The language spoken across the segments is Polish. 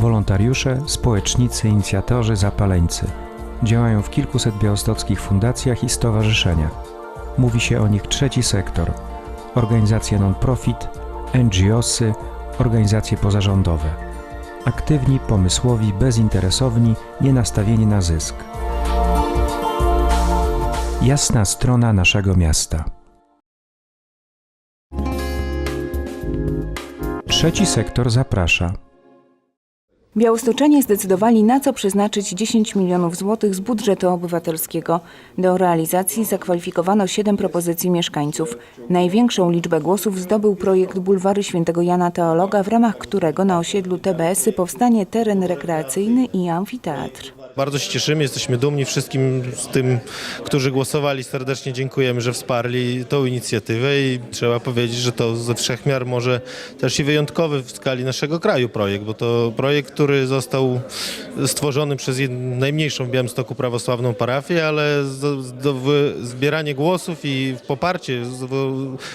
Wolontariusze, społecznicy, inicjatorzy, zapaleńcy. Działają w kilkuset białostockich fundacjach i stowarzyszeniach. Mówi się o nich trzeci sektor. Organizacje non-profit, NGOsy, organizacje pozarządowe. Aktywni, pomysłowi, bezinteresowni, nie nastawieni na zysk. Jasna strona naszego miasta. Trzeci sektor zaprasza. Białostoczanie zdecydowali, na co przeznaczyć 10 milionów złotych z budżetu obywatelskiego. Do realizacji zakwalifikowano 7 propozycji mieszkańców. Największą liczbę głosów zdobył projekt Bulwary Świętego Jana Teologa, w ramach którego na osiedlu TBS-y powstanie teren rekreacyjny i amfiteatr. Bardzo się cieszymy, jesteśmy dumni wszystkim z tym, którzy głosowali. Serdecznie dziękujemy, że wsparli tą inicjatywę i trzeba powiedzieć, że to ze wszech miar może też i wyjątkowy w skali naszego kraju projekt, bo to projekt, który został stworzony przez najmniejszą w Białymstoku prawosławną parafię, ale zbieranie głosów i poparcie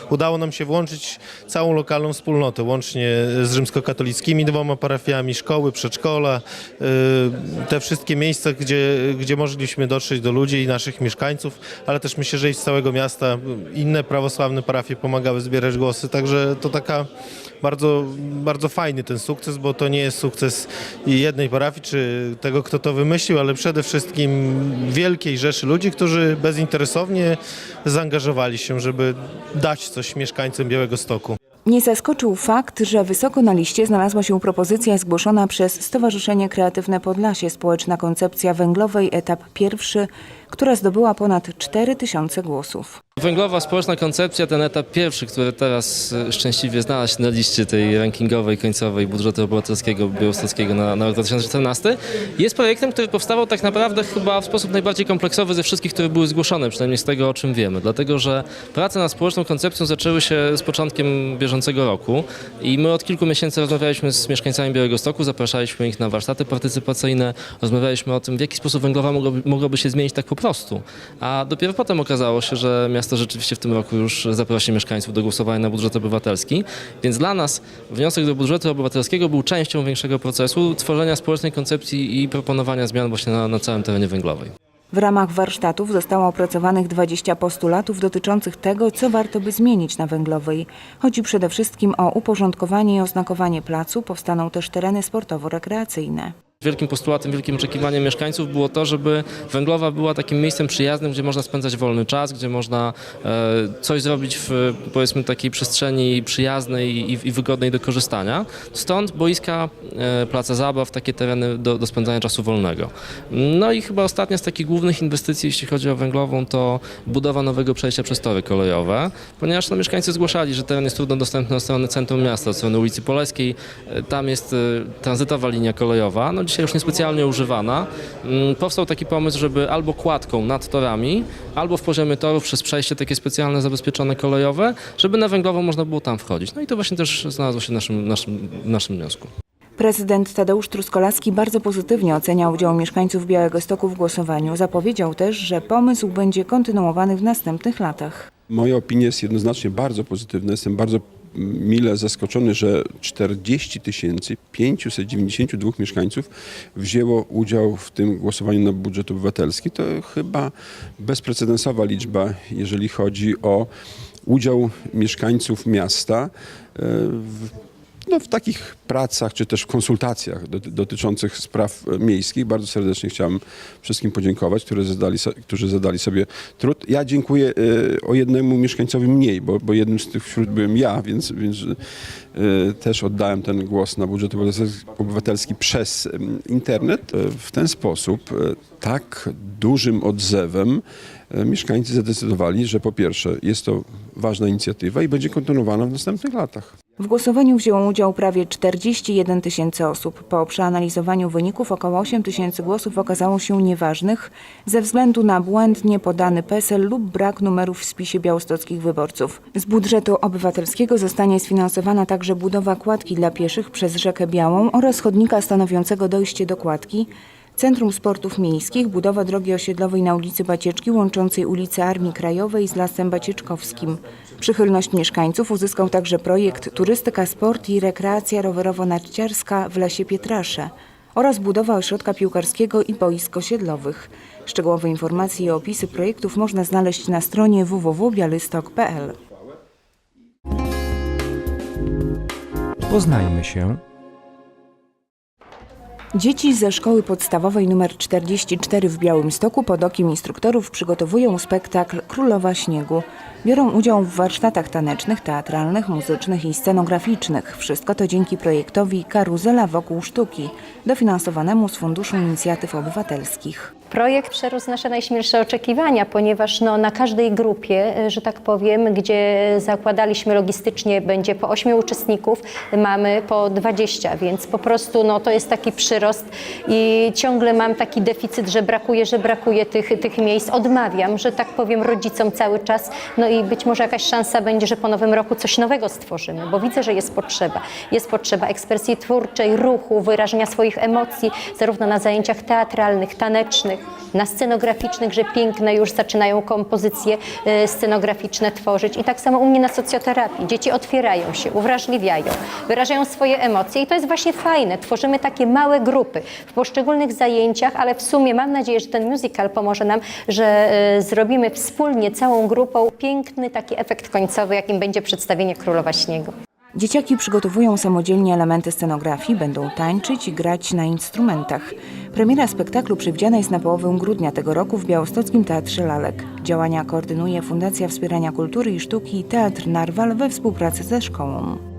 udało nam się włączyć całą lokalną wspólnotę, łącznie z rzymskokatolickimi dwoma parafiami, szkoły, przedszkola, y, te wszystkie miejsca, gdzie, gdzie mogliśmy dotrzeć do ludzi i naszych mieszkańców, ale też myślę, że i z całego miasta inne prawosławne parafie pomagały zbierać głosy, także to taka bardzo, bardzo fajny ten sukces, bo to nie jest sukces jednej parafii czy tego, kto to wymyślił, ale przede wszystkim wielkiej rzeszy ludzi, którzy bezinteresownie zaangażowali się, żeby dać coś mieszkańcom Białego Stoku. Nie zaskoczył fakt, że wysoko na liście znalazła się propozycja zgłoszona przez Stowarzyszenie Kreatywne Podlasie Społeczna Koncepcja Węglowej etap pierwszy, która zdobyła ponad 4 tysiące głosów. Węglowa społeczna koncepcja, ten etap pierwszy, który teraz e, szczęśliwie znalazł się na liście tej rankingowej, końcowej budżetu obywatelskiego białostockiego na, na rok 2014, jest projektem, który powstawał tak naprawdę chyba w sposób najbardziej kompleksowy ze wszystkich, które były zgłoszone, przynajmniej z tego, o czym wiemy. Dlatego, że prace nad społeczną koncepcją zaczęły się z początkiem bieżącego roku i my od kilku miesięcy rozmawialiśmy z mieszkańcami Białego Stoku, zapraszaliśmy ich na warsztaty partycypacyjne, rozmawialiśmy o tym, w jaki sposób węglowa mogłoby, mogłoby się zmienić tak po prostu. A dopiero potem okazało się, że miasto rzeczywiście w tym roku już zaprosi mieszkańców do głosowania na budżet obywatelski. Więc dla nas wniosek do budżetu obywatelskiego był częścią większego procesu tworzenia społecznej koncepcji i proponowania zmian właśnie na, na całym terenie węglowej. W ramach warsztatów zostało opracowanych 20 postulatów dotyczących tego, co warto by zmienić na Węglowej. Chodzi przede wszystkim o uporządkowanie i oznakowanie placu, powstaną też tereny sportowo-rekreacyjne. Wielkim postulatem, wielkim oczekiwaniem mieszkańców było to, żeby Węglowa była takim miejscem przyjaznym, gdzie można spędzać wolny czas, gdzie można e, coś zrobić w powiedzmy takiej przestrzeni przyjaznej i, wygodnej do korzystania. Stąd boiska, e, placa zabaw, takie tereny do, do spędzania czasu wolnego. No i chyba ostatnia z takich głównych inwestycji, jeśli chodzi o Węglową, to budowa nowego przejścia przez tory kolejowe, ponieważ no, mieszkańcy zgłaszali, że teren jest trudno dostępny od strony centrum miasta, od strony ulicy Poleskiej. E, Tam jest tranzytowa linia kolejowa. No, dzisiaj już niespecjalnie używana. Mm, Powstał taki pomysł, żeby albo kładką nad torami, albo w poziomie torów przez przejście takie specjalne zabezpieczone kolejowe, żeby na węglową można było tam wchodzić. No i to właśnie też znalazło się w naszym, naszym, naszym wniosku. Prezydent Tadeusz Truskolaski bardzo pozytywnie ocenia udział mieszkańców Białego Stoku w głosowaniu. Zapowiedział też, że pomysł będzie kontynuowany w następnych latach. Moja opinia jest jednoznacznie bardzo pozytywna. Jestem bardzo mile zaskoczony, że 40 592 mieszkańców wzięło udział w tym głosowaniu na budżet obywatelski. To chyba bezprecedensowa liczba, jeżeli chodzi o udział mieszkańców miasta e, w no, w takich pracach, czy też konsultacjach doty- dotyczących spraw miejskich. Bardzo serdecznie chciałem wszystkim podziękować, którzy zadali, którzy zadali sobie trud. Ja dziękuję e, o jednemu mieszkańcowi mniej, bo, bo jednym z tych wśród byłem ja, więc, więc e, też oddałem ten głos na budżet obywatelski- przez em, internet. W ten sposób tak dużym odzewem mieszkańcy zadecydowali, że po pierwsze jest to ważna inicjatywa i będzie kontynuowana w następnych latach. W głosowaniu wzięło udział prawie 41 tysięcy osób. Po przeanalizowaniu wyników około 8 tysięcy głosów okazało się nieważnych ze względu na błędnie podany PESEL lub brak numerów w spisie białostockich wyborców. Z budżetu obywatelskiego zostanie sfinansowana także budowa kładki dla pieszych przez rzekę Białą oraz chodnika stanowiącego dojście do kładki. Centrum Sportów Miejskich, budowa drogi osiedlowej na ulicy Bacieczki łączącej ulicę Armii Krajowej z Lasem Bacieczkowskim. Przychylność mieszkańców uzyskał także projekt Turystyka, Sport i Rekreacja Rowerowo-Narciarska w Lesie Pietrasze oraz budowa ośrodka piłkarskiego i boisk osiedlowych. Szczegółowe informacje i opisy projektów można znaleźć na stronie www.bialystok.pl. Poznajmy się. Dzieci ze szkoły podstawowej nr 44 w Białymstoku pod okiem instruktorów przygotowują spektakl Królowa Śniegu. Biorą udział w warsztatach tanecznych, teatralnych, muzycznych i scenograficznych. Wszystko to dzięki projektowi Karuzela wokół sztuki, dofinansowanemu z Funduszu Inicjatyw Obywatelskich. Projekt przerósł nasze najśmielsze oczekiwania, ponieważ no, na każdej grupie, e, że tak powiem, gdzie zakładaliśmy logistycznie będzie po 8 uczestników, mamy po 20, więc po prostu no, to jest taki przyrost i ciągle mam taki deficyt, że brakuje, że brakuje tych, tych miejsc. Odmawiam, że tak powiem, rodzicom cały czas, no i być może jakaś szansa będzie, że po nowym roku coś nowego stworzymy, bo widzę, że jest potrzeba. Jest potrzeba ekspresji twórczej, ruchu, wyrażenia swoich emocji, zarówno na zajęciach teatralnych, tanecznych, na scenograficznych, że piękne już zaczynają kompozycje e, scenograficzne tworzyć. I tak samo u mnie na socjoterapii. Dzieci otwierają się, uwrażliwiają, wyrażają swoje emocje i to jest właśnie fajne. Tworzymy takie małe grupy w poszczególnych zajęciach, ale w sumie mam nadzieję, że ten musical pomoże nam, że e, zrobimy wspólnie całą grupą piękny taki efekt końcowy, jakim będzie przedstawienie Królowa Śniegu. Dzieciaki przygotowują samodzielnie elementy scenografii, będą tańczyć i grać na instrumentach. Premiera spektaklu przewidziana jest na połowę grudnia tego roku w Białostockim Teatrze Lalek. Działania koordynuje Fundacja Wspierania Kultury i Sztuki Teatr Narwal we współpracy ze szkołą.